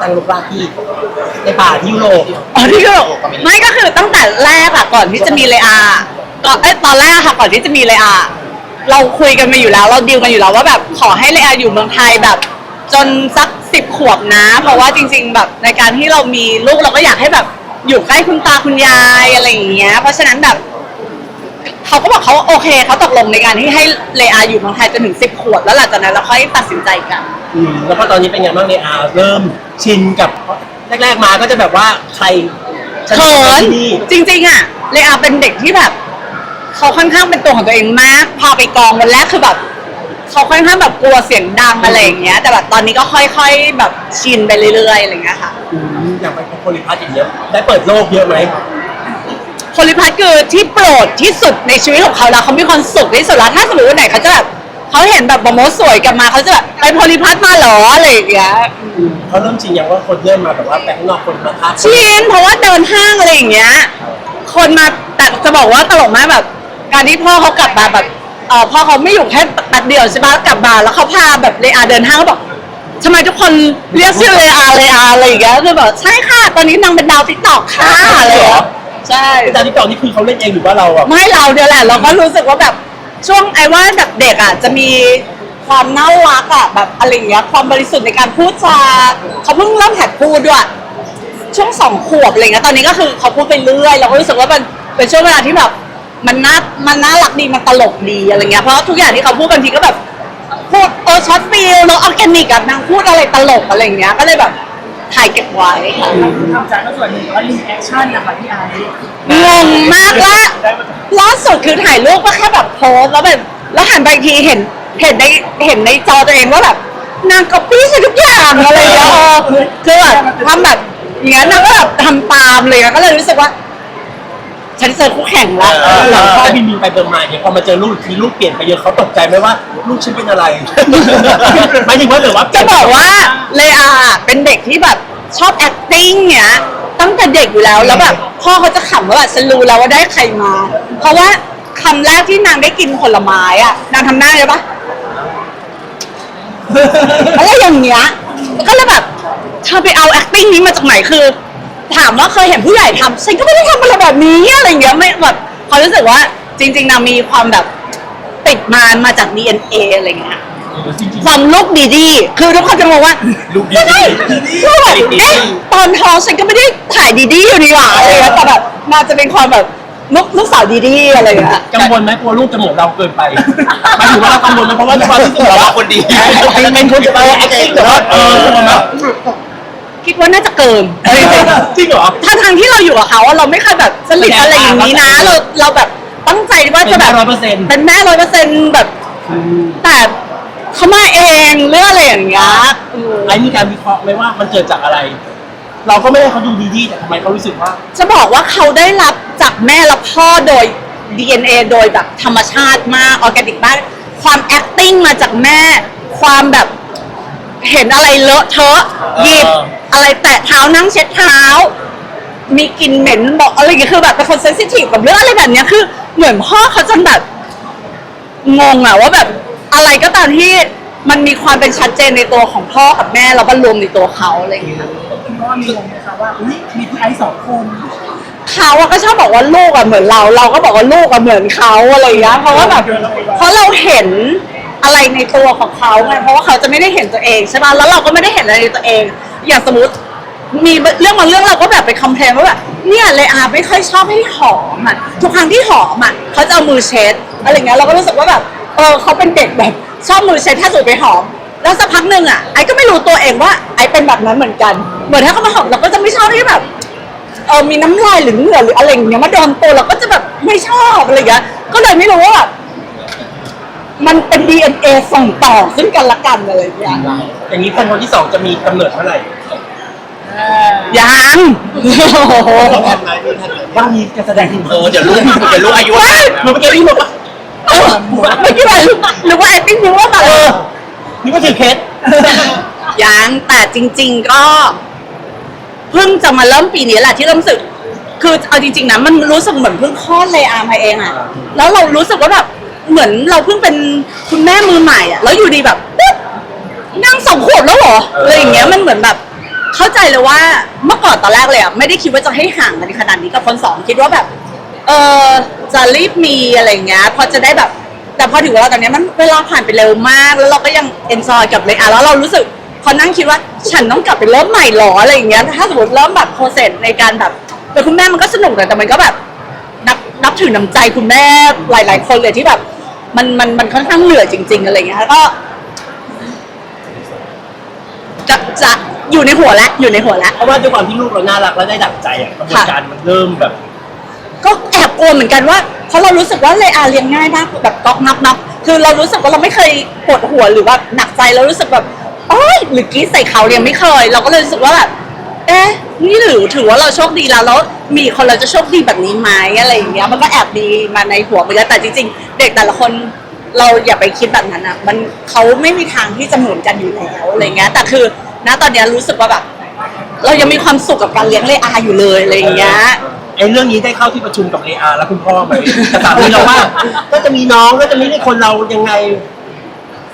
ตั้งลูกรากที่ในป่าที่ยุโรปอ๋อที่ยุโรปไม่ก็คือตั้งแต่แรกอะก่อนที่จะมีเลอาก็เอ้ยตอนแรกอะค่ะก่อนที่จะมีเลอาเราคุยกันมาอยู่แล้ว เราดีลกันอยู่แล้วว่าแบบขอให้เลอาอยู่เมืองไทยแบบ จนสักสิบขวบนะ เพราะว่าจริง ๆ แบบในการที่เรามีลูกเราก็อยากให้แบบอยู่ใกล้คุณตาคุณยายอะไรอย่างเงี้ย เพราะฉะนั้นแบบเขาก็บอกเขาโอเคเขาตกลงในการที่ให้เลอาอยู่เมืองไทยจนถึงสิบขวบแล้วหลังจากนั้นเราค่อยตัดสินใจกันอืมแล้วก็ตอนนี้เป็นไงบ้างในอาเริ่ม ชินกับแรก ๆมาก็จะแบบว่าใครฉัเขิจะนที่นี่จริงๆอะเลอาเป็นเด็กที่แบบเขาค่อนข้างเป็นตัวของตัวเองมาก พาไปกองวันแรกคือแบบเขาค่อนข้างแบบกลัวเสียงดังอะไรอย่างเงี้ย แต่แบบตอนนี้ก็ค่อย ๆ แบบชินไปเรื่อยๆอะไรอย่างเงี้ยค่ะ อืมอย่างไปโพลิพัทอย่างเงี้ยได้เปิดโลกเยอะไหมโพลิพัทคือที่โปรดที่สุดในชีวิตของเขาแล้วเขามีความสุขที่สุดแล้วถ้าสมมติวันไหนเขาจะแบบ เขาเห็นแบบโมโมสวยกลับมาเขาจะแบบไปโพลิพัทมาเหรออะไรอย่างเงี้ยอืมเขาเริ่มชินอย่างว่าคนเริ่มมาแบบว่าแต่ข้างนอกคนมาทักชินเพราะว่าเดินห้างอะไรอย่างเงี้ย คนมาแต่จะบอกว่าตลกมากแบบ การที่พ่อเขากลับมาแบบเออพ่อเขาไม่อยู่แค่แป๊บเดียวใช่ปะกลับมาแล้วเขาพาแบบเลอาเดินห้างเขาบอกทำไมทุกคนเรียกชื่อเลอาเลอาอะไรอย่างเงี้ยคือแบบใช่ค่ะ ตอนนี้นางเป็นดาวติ๊กตอกค่ะอะไรอย่างเงี้ยใช่ไอ้ตอนที่ก่อนนี่คือเขาเล่นเองหรือว่าเราอะไม่เราเนี่ยแหละเราก็รู้สึกว่าแบบ ช่วงไอ้ว่าแบบเด็กอะจะมีความน่ารักอะแบบอะไรอย่างเงี้ยความบริสุทธิ์ในการพูดจาเขาเพิ่งเริ่มหัดพูดด้วย ช่วงสองขวบอะไรเงี้ยตอนนี้ก็คือเขาพูดไปเรื่อยเราก็รู้สึกว่ามันเป็นช่วงเวลาที่แบบมันน่ามันน่ารักดีมันตลกดีอะไรเงี้ยเพราะทุกอย่างที่เขาพูดบางทีก็แบบพูดเออช็อตฟิลแล้วออร์แกนิกอะนางพูดอะไรตลกอะไรเงี้ยก็เลยแบบ ถ่ายเก็บไว้ค่ะทำจากก็ส่วนหนึ่งแต่ว่ารีแอคชั่นนะคะพี่ไอซ์งงมากละล่าสุดคือถ่ายรูปก็แค่แบบโพสต์แล้วแบบแล้วหันไปอีกทีเห็นเห็นในเห็นในจอตัวเองว่าแบบนางก๊อปปี้ใส่ทุกอย่างอะไรอย่างเงี้ยเออคือแบบทำแบบอย่างนั้นนางก็แบบทำตามเลยอะก็เลยรู้สึกว่า ฉันเจอคู่แข่งแล้วเออหลังพ่อบินบินไปเบิร์มาเนี่ยพอมาเจอลูกทีลูกเปลี่ยนไปเยอะเขาตกใจไหมว่า ลูกฉันเป็นอะไรหมายถึงว่าแบบว่าจะบอกว่าเลอาเป็นเด็กที่แบบ ชอบ acting เนี่ยตั้งแต่เด็กอยู่แล้วแล้วแบบพ่อเขาจะขำว่าแบบฉันรู้แล้วว่าได้ใครมา เพราะว่าคำแรกที่นางได้กินผลไม้อะนางทำหน้าเลยปะอะไรอย่างเงี้ยก็เลยแบบเธอไปเอา acting นี้มาจากไหนคือ ถามว่าเคยเห็นผู้ใหญ่ทำฉันก็ไม่ได้ทำอะไรแบบนี้อะไรอย่างเงี้ยไม่แบบเขารู้สึกว่าจริง ๆนางมีความแบบติดมามาจาก DNA อะไรอย่างเงี้ย จริงความลูกดีดีๆคือทุกคนจะงงว่าลูกดีๆใช่คือแบบดีๆเอ๊ะตอนท้องฉันก็ไม่ได้ถ่ายดีดีอยู่ดีหว่าอะไรเงี้ยแต่แบบน่าจะเป็นความแบบลูกลูกสาวดีดีๆอะไรเงี้ยกังวลไหมกลัวลูกจะเหมือนเราเกินไปหมายถึงว่าเรากังวลไหมเพราะว่าความที่เราว่าคนดีเป็นคนจะไป acting แต่ว่าเออใช่ไหมคิดว่าน่าจะเกินจริงเหรอถ้าทางที่เราอยู่กับเขาอะเราไม่เคยแบบสลิดอะไรอย่างนี้นะเราเราแบบตั้งใจว่าจะแบบเป็นแม่100%เป็นแม่ร้อยเปอร์เซ็นต์แบบแต่ เขามาเองเรื่องอะไรอย่างเงี้ยเออไอ้มีการวิเคราะห์ไหมว่ามันเกิดจากอะไร เราก็ไม่ได้เขาดูดีๆแต่ทำไมเขารู้สึกว่า จะบอกว่าเขาได้รับจากแม่และพ่อโดย DNA โดยแบบธรรมชาติมากออร์แกนิกมากความ acting มาจากแม่ ความแบบเห็นอะไรเลอะเทอะหยิบเออ อะไรแตะเท้านั่งเช็ดเท้า มีกลิ่นเหม็นบอกอะไรอย่างเงี้ยคือแบบเป็นคนเซนซิทีฟกับเรื่องอะไรแบบเนี้ยคือ เหมือนพ่อเขาจนแบบงงอะว่าแบบ อะไรก็ตามที่มันมีความเป็นชัดเจนในตัวของพ่อกับแม่แล้วก็รวมในตัวเขาอะไรอย่างเงี้ยคุณพ่อมีงงไหมคะว่าอุ้ยมีพี่ไอซ์สองคนเขาอะก็ชอบบอกว่าลูกอะเหมือนเรา เราก็บอกว่าลูกอะเหมือนเขาอะไรอย่างเงี้ยเพราะว่าแบบเพราะเราเห็นอะไรในตัวของเขาไงเพราะว่าเขาจะไม่ได้เห็นตัวเองใช่ป่ะแล้วเราก็ไม่ได้เห็นอะไรในตัวเอง อย่างสมมติมีเรื่องบางเรื่องเราก็แบบไปคอมเพลนว่าแบบเนี่ยเลยอาไม่ค่อยชอบให้หอมอะทุกครั้งที่หอมอะเขาจะเอามือเช็ดอะไรอย่างเงี้ยเราก็รู้สึกว่าแบบ เออเขาเป็นเด็กแบบชอบมือเช็ดถ้าสูดไปหอม แล้วสักพักหนึ่งอะไอ้ก็ไม่รู้ตัวเองว่าไอ้เป็นแบบนั้นเหมือนกัน เหมือนถ้าเขามาหอมเราก็จะไม่ชอบที่แบบเออมีน้ำลายหรือเหงื่อหรืออะไรอย่างเงี้ยมาโดนตัวเราก็จะแบบไม่ชอบอะไรอย่างเงี้ยก็เลยไม่รู้ว่าแบบมันเป็น DNA ส่งต่อซึ่งกันและกันอะไรอย่างเงี้ยอย่างนี้คนคนที่สองจะมีกำเนิดเมื่อไหร่ยังโอ้โหว่ามีการแสดงถึงเออเดี๋ยวลูกเดี๋ยวลูกอายุเฮ้ย เมื่อกี้นี่บอกว่าเออ ไม่คิดว่าหรือว่า acting นึกว่าแบบเออนี่ก็ถือเคส ยังแต่จริง ๆก็เพิ่งจะมาเริ่มปีนี้แหละที่เริ่มรู้สึก คือเอาจริงๆนะมันรู้สึกเหมือนเพิ่งคลอดเลยอามาเองอะแล้วเรารู้สึกว่าแบบเหมือนเราเพิ่งเป็นคุณแม่มือใหม่อะแล้วอยู่ดีแบบปุ๊บนั่งสองขวบแล้วเหรออะไรอย่างเงี้ยมันเหมือนแบบ เข้าใจเลยว่าเมื่อก่อนตอนแรกเลยอะไม่ได้คิดว่าจะให้ห่างกันขนาดนี้กับคนสองคิดว่าแบบ เออจะรีบมีอะไรเงี้ยพอจะได้แบบ แต่พอถึงเวลาตอนเนี้ยมันเวลาผ่านไปเร็วมาก แล้วเราก็ยังเอนจอยกับเลยอะแล้วเรารู้สึกพอนั่งคิดว่าฉันต้องกลับไปเริ่มใหม่หรออะไรอย่างเงี้ยถ้าสมมติเริ่มแบบโปรเซสในการแบบเป็นคุณแม่มันก็สนุกแต่แต่มันก็แบบนับนับถือน้ำใจคุณแม่หลาย ๆ คนเลยที่แบบ มันมันมันค่อนข้างเหนื่อยจริง ๆ อะไรเงี้ยแล้วก็จะจะอยู่ในหัวแล้วอยู่ในหัวแล้ว เพราะว่าด้วยความที่ลูกเราน่ารักและได้ดั่งใจอะกระบวนการมันเริ่มแบบ กลัวเหมือนกันว่าเพราะเรารู้สึกว่าเลยอาเลี้ยงง่ายมากแบบก๊อกนับนับคือเรารู้สึกว่าเราไม่เคยปวดหัวหรือว่าหนักใจเรารู้สึกแบบโอ้ยหรือกรีดใส่เขาเลี้ยงไม่เคย เราก็เลยรู้สึกว่าแบบเอ๊ะนี่หรือถือว่าเราโชคดีแล้วแล้วมีคนเราจะโชคดีแบบนี้ไหมอะไรอย่างเงี้ยมันก็แอบดีมาในหัวเหมือนกันแต่จริงๆ เด็กแต่ละคนเราอย่าไปคิดแบบนั้นอะ มันเขาไม่มีทางที่จะหมือนกันอยู่แล้วอะไรเงี้ยแต่คือณตอนเนี้ยรู้สึกว่าแบบ เรายังมีความสุขกับการเลี้ยงเลอาอยู่เลยอะไรอย่างเงี้ย ไอ้เรื่องนี้ได้เข้าที่ประชุมกับเออาร์และคุณพ่อไหมแต่สามีเราว่า ก็จะมีน้องก็จะมีให้คนเรายังไง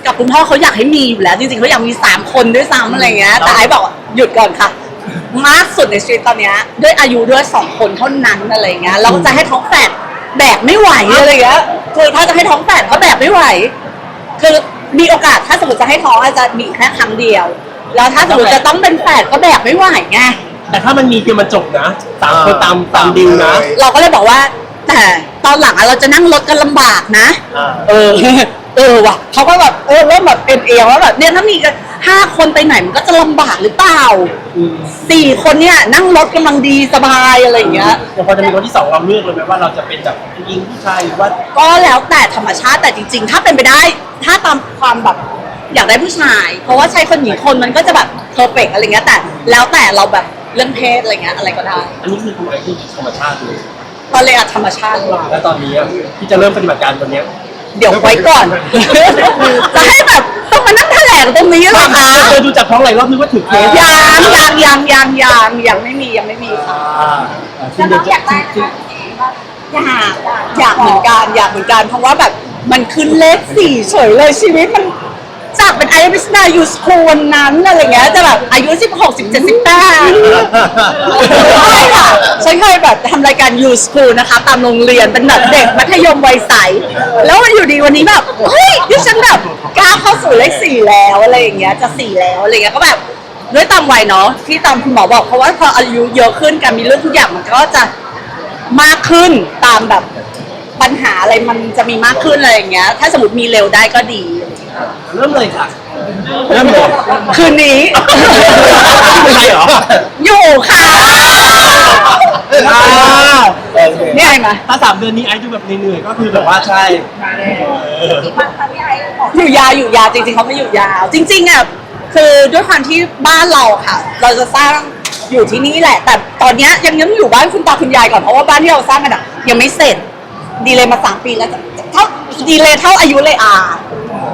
กับคุณพ่อเขาอยากให้มีอยู่แล้ว จริงๆเขาอยากมีสามคนด้วยซ้ำอะไรเงี้ย แต่ไอ้บอกว่าหยุดก่อนค่ะ มากสุดในชีวิตตอนเนี้ยด้วยอายุด้วยสองคนเท่านั้นอะไรเงี้ยเราจะให้ท้องแฝดแบกไม่ไหวอะไรเงี้ยคือถ้าจะให้ท้องแฝดก็แบกไม่ไหว คือมีโอกาสถ้าสมมติจะให้ท้องอาจจะมีแค่ครั้งเดียว แล้วถ้าสมมติจะต้องเป็นแฝดก็แบกไม่ไหวไง แต่ถ้ามันมีคือมันจบนะสามคนตามตามดิวนะ เราก็เลยบอกว่า แต่ตอนหลังอะเราจะนั่งรถกันลำบากนะอ่าเออ เออว่ะเขาก็แบบเออเริ่มแบบเอ็นเอียงว่าแบบเนี่ยถ้ามีกันห้าคนไปไหนมันก็จะลำบากหรือเปล่าอืมสี่คนเนี่ยนั่งรถกำลังดีสบายอะไรอย่างเงี้ย เดี๋ยวพอจะมีคนที่สองเราเลือกเลยไหมว่าเราจะเป็นแบบผู้หญิงผู้ชายหรือว่า ก็แล้วแต่ธรรมชาติแต่จริง ๆ ถ้าเป็นไปได้ ถ้าตามความแบบอยากได้ผู้ชาย เพราะว่าชายคนหญิงคนมันก็จะแบบเพอร์เฟกอะไรเงี้ยแต่ แล้วแต่เราแบบ เรื่องเพศอะไรเงี้ยอะไรก็ได้อันนี้คือทำไมคือธรรมชาติเลยก็เลยอะธรรมชาติเราแล้วตอนนี้อะที่จะเริ่มปฏิบัติการตัวเนี้ยเดี๋ยวไว้ก่อน จะให้แบบต้องมานั่งแถลงตรงนี้เหรอคะเคยดูจากท้องไหลรอบนึกว่าถือเคสยังยังยังยังยังยังไม่มียังไม่มีค่ะอ่าซึ่งเดี๋ยวจะซึ่งซึ่งอยากอยากเหมือนกันอยากเหมือนกันเพราะว่าแบบมันขึ้นเลขสี่เฉยเลยชีวิตมัน จากเป็นไอริสนายูสคูลนั้นอะไรเงี้ยจะแบบอายุ 16 17 18ใช่ค่ะฉันเคยแบบทำรายการยูสคูลนะคะตามโรงเรียนเป็นแบบเด็กมัธยมวัยใส แล้วมันอยู่ดีวันนี้แบบเฮ้ยดิฉันแบบกล้าเข้าสู่เลขสี่แล้วอะไรอย่างเงี้ยจะสี่แล้วอะไรเงี้ยก็แบบด้วยตามวัยเนาะที่ตามคุณหมอบอกเพราะว่าพออายุเยอะขึ้นการมีเรื่องทุกอย่างมันก็จะมากขึ้นตามแบบ ปัญหาอะไรมันจะมีมากขึ้นอะไรอย่างเงี้ย ถ้าสมมติมีเร็วได้ก็ดี เริ่มเลยค่ะเริ่มเลยคืนนี้ ไม่ใช่เหรออยู่ค่ะอ่านี่ไงมา ถ้าสามเดือนนี้ไอ้ดูแบบเหนื่อยๆก็คือแบบว่าใช่อยู่ยาวอยู่ยาวจริงๆเขาไม่อยู่ยาว จริง ๆอะคือด้วยความที่บ้านเราค่ะ เราจะสร้างอยู่ที่นี่แหละ แต่ตอนเนี้ยยังยังอยู่บ้านคุณตาคุณยายก่อนเพราะว่าบ้านที่เราสร้างกันอะยังไม่เสร็จ ดีเลยมาสามปีแล้วจะเท่าดีเลยเท่าอายุเลยอา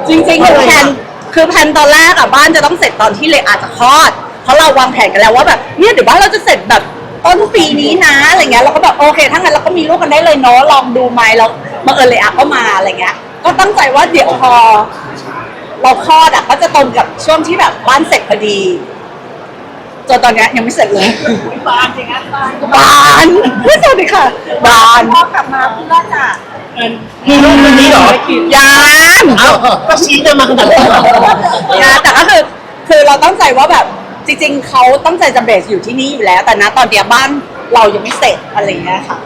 จริงๆคือแผนคือแผนตอนแรกอะบ้านจะต้องเสร็จตอนที่เลยอาจะคลอด เพราะเราวางแผนกันแล้วว่าแบบเนี่ยเดี๋ยวบ้านเราจะเสร็จแบบต้นปีนี้นะอะไรเงี้ยเราก็แบบโอเคถ้างั้นเราก็มีลูกกันได้เลยเนาะลองดูไหมแล้วบังเอิญเลยอาก็มาอะไรเงี้ย ก็ตั้งใจว่าเดี๋ยวพอเราคลอดอะก็จะตรงกับช่วงที่แบบบ้านเสร็จพอดี จนตอนเนี้ยยังไม่เสร็จเลยบานจริงนะบานบานสวัสดีค่ะบานพอกลับมาเพื่อจะมีรูปวันนี้เหรอยังเอ้าก็ชี้จะมาขนาดนี้เหรอยังแต่ก็คือคือเราตั้งใจว่าแบบจริง ๆเขาตั้งใจจะเบสอยู่ที่นี่อยู่แล้ว แต่นะตอนเนี้ยบ้านเรายังไม่เสร็จอะไรอย่างเงี้ยค่ะ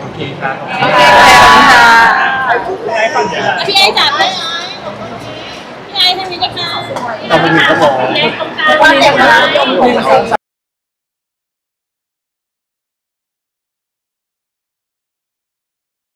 โอเคครับพี่ไอ้จับได้ไหมพี่ไอ้ทำนี้ได้ค่ะ เราไปดูเขาบอกเล็กตรงกลางว่าเด็กนะ หนึ่งสองส